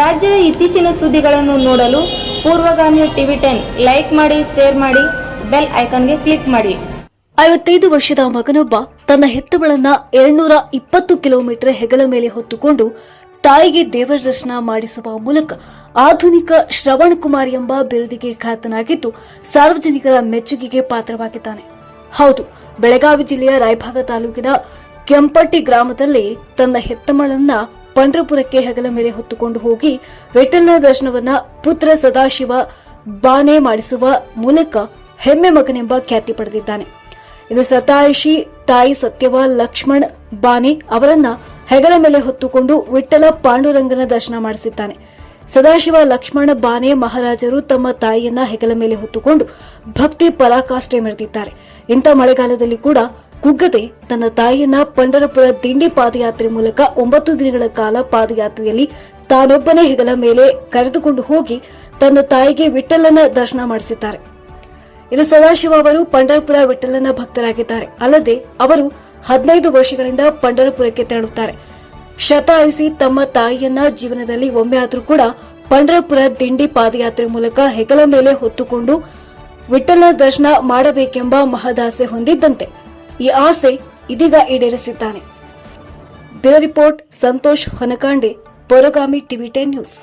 ರಾಜ್ಯದ ಇತ್ತೀಚಿನ ಸುದ್ದಿಗಳನ್ನು ನೋಡಲು ಪೂರ್ವಗಾಮಿ ಟಿವಿ ಟೆನ್ ಲೈಕ್ ಮಾಡಿ, ಶೇರ್ ಮಾಡಿ, ಬೆಲ್ ಐಕಾನ್ಗೆ ಕ್ಲಿಕ್ ಮಾಡಿ. ಐವತ್ತೈದು ವರ್ಷದ ಮಗನೊಬ್ಬ ತನ್ನ ಹೆತ್ತುಗಳನ್ನ ಏಳ್ನೂರ ಇಪ್ಪತ್ತು ಕಿಲೋಮೀಟರ್ ಹೆಗಲ ಮೇಲೆ ಹೊತ್ತುಕೊಂಡು ತಾಯಿಗೆ ದೇವರ ದರ್ಶನ ಮಾಡಿಸುವ ಮೂಲಕ ಆಧುನಿಕ ಶ್ರವಣ್ ಕುಮಾರ್ ಎಂಬ ಬಿರುದಿಗೆ ಖ್ಯಾತನಾಗಿದ್ದು ಸಾರ್ವಜನಿಕರ ಮೆಚ್ಚುಗೆಗೆ ಪಾತ್ರವಾಗಿದ್ದಾನೆ. ಹೌದು, ಬೆಳಗಾವಿ ಜಿಲ್ಲೆಯ ರಾಯಭಾಗ ತಾಲೂಕಿನ ಕೆಂಪಟ್ಟಿ ಗ್ರಾಮದಲ್ಲಿ ತನ್ನ ಹೆತ್ತಮಳನ್ನ ಪಂಡ್ರಪುರಕ್ಕೆ ಹೆಗಲ ಮೇಲೆ ಹೊತ್ತುಕೊಂಡು ಹೋಗಿ ವೆಟ್ಟನ ದರ್ಶನವನ್ನ ಪುತ್ರ ಸದಾಶಿವ ಬಾನೆ ಮಾಡಿಸುವ ಮೂಲಕ ಹೆಮ್ಮೆ ಮಗನೆಂಬ ಖ್ಯಾತಿ ಪಡೆದಿದ್ದಾನೆ. ಇನ್ನು ಸತಾಯಿಷಿ ತಾಯಿ ಸತ್ಯವ ಲಕ್ಷ್ಮಣ್ ಬಾನೆ ಅವರನ್ನ ಹೆಗಲ ಮೇಲೆ ಹೊತ್ತುಕೊಂಡು ವಿಠಲ ಪಾಂಡುರಂಗನ ದರ್ಶನ ಮಾಡಿಸಿದ್ದಾನೆ. ಸದಾಶಿವ ಲಕ್ಷ್ಮಣ ಬಾನೆ ಮಹಾರಾಜರು ತಮ್ಮ ತಾಯಿಯನ್ನ ಹೆಗಲ ಮೇಲೆ ಹೊತ್ತುಕೊಂಡು ಭಕ್ತಿ ಪರಾಕಾಷ್ಠೆ ಮೆರೆದಿದ್ದಾರೆ. ಇಂಥ ಮಳೆಗಾಲದಲ್ಲಿ ಕೂಡ ಕುಗ್ಗದೆ ತನ್ನ ತಾಯಿಯನ್ನ ಪಂಡರಪುರ ದಿಂಡಿ ಪಾದಯಾತ್ರೆ ಮೂಲಕ ಒಂಬತ್ತು ದಿನಗಳ ಕಾಲ ಪಾದಯಾತ್ರೆಯಲ್ಲಿ ತಾನೊಬ್ಬನೇ ಹೆಗಲ ಮೇಲೆ ಕರೆದುಕೊಂಡು ಹೋಗಿ ತನ್ನ ತಾಯಿಗೆ ವಿಠಲನ ದರ್ಶನ ಮಾಡಿಸಿದ್ದಾರೆ. ಇನ್ನು ಸದಾಶಿವ ಅವರು ಪಂಡರಪುರ ವಿಠಲನ ಭಕ್ತರಾಗಿದ್ದಾರೆ. ಅಲ್ಲದೆ ಅವರು ಹದಿನೈದು ವರ್ಷಗಳಿಂದ ಪಂಡರಪುರಕ್ಕೆ ತೆರಳುತ್ತಾರೆ. ಶತಾಯಿಸಿ ತಮ್ಮ ತಾಯಿಯನ್ನ ಜೀವನದಲ್ಲಿ ಒಮ್ಮೆ ಆದರೂ ಕೂಡ ಪಂಡರಪುರ ದಿಂಡಿ ಪಾದಯಾತ್ರೆ ಮೂಲಕ ಹೆಗಲ ಮೇಲೆ ಹೊತ್ತುಕೊಂಡು ವಿಠಲನ ದರ್ಶನ ಮಾಡಬೇಕೆಂಬ ಮಹದಾಸೆ ಹೊಂದಿದ್ದಂತೆ ಈ ಆಸೆ ಇದೀಗ ಈಡೇರಿಸಿದ್ದಾನೆ. ಬಿರ ರಿಪೋರ್ಟ್ ಸಂತೋಷ್ ಹೊನಕಾಂಡೆ ಪೊರಗಾಮಿ ಟಿವಿ ಟೆನ್ ನ್ಯೂಸ್.